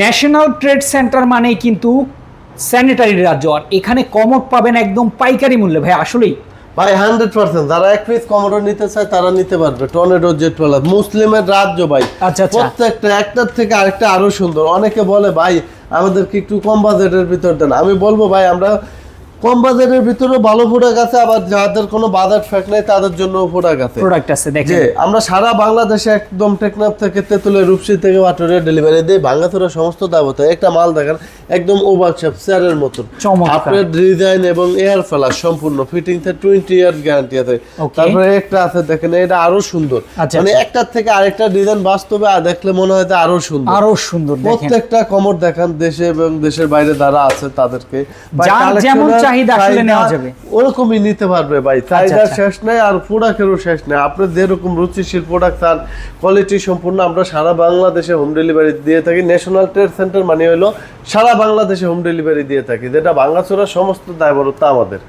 National trade centre মানেই কিন্তু sanitary রাজ্য। আর এখানে কমট পাবেন একদম পাইকারি মূল্যে। ভাই আসলেই। ভাই হান্ড্রেড পার্সেন্ট যারা এক পিস কমোডো নিতে চায় তারা নিতে পারবে। টর্নেডো জেট পালা মুসলিমের রাজ্য ভাই। আচ্ছা, আচ্ছা। প্রত্যেকটা একটার থেকে আরেকটা আরও সুন্দর। অনেকে বলে ভাই আমাদেরকে একটু কম বাজেটের ভিতর দেন। আমি বলব ভাই আমরা কম বাজেটের ভিতরে ভালো প্রোডাক্ট আছে আবার যাদের কোনো বাজার ফ্যাক নেই তাদের জন্য প্রোডাক্ট আছে। প্রোডাক্ট আছে দেখেন। আমরা সারা বাংলাদেশে একদম টেকনাফ থেকে তেতুলের রূপসী থেকে ওয়াটরে ডেলিভারি দিই ভাঙ্গাচোরা সমস্ত দাবত একটা মাল দেখেন একদম ওভার শেপ চেয়ারের মতন। আপনার ডিজাইন এবং এয়ার ফেলার সম্পূর্ণ ফিটিং থেকে টোয়েন্টি ইয়ার গ্যারান্টি আছে। তারপরে একটা আছে দেখেন এটা আরও সুন্দর। আচ্ছা, মানে আচ্ছা। একটার থেকে আরেকটা ডিজাইন বাস্তবে আর দেখলে মনে হয় আরও সুন্দর। আরও সুন্দর প্রত্যেকটা কমর দেখান দেশে এবং দেশের বাইরে যারা আছে তাদেরকে। যেমন চাহিদা আসলে নেওয়া যাবে। ওরকমই নিতে পারবে ভাই চাহিদা আচ্ছা। শেষ নেই আর প্রোডাক্টেরও শেষ নাই আপনি যেরকম রুচিশীল প্রোডাক্ট তার কোয়ালিটি সম্পূর্ণ আমরা সারা বাংলাদেশে হোম ডেলিভারি দিয়ে থাকি ন্যাশনাল ট্রেড সেন্টার মানে হলো সারা বাংলাদেশে হোম ডেলিভারি দিয়ে থাকি যেটা ভাঙাচোরা সমস্ত দায়বরতা আমাদের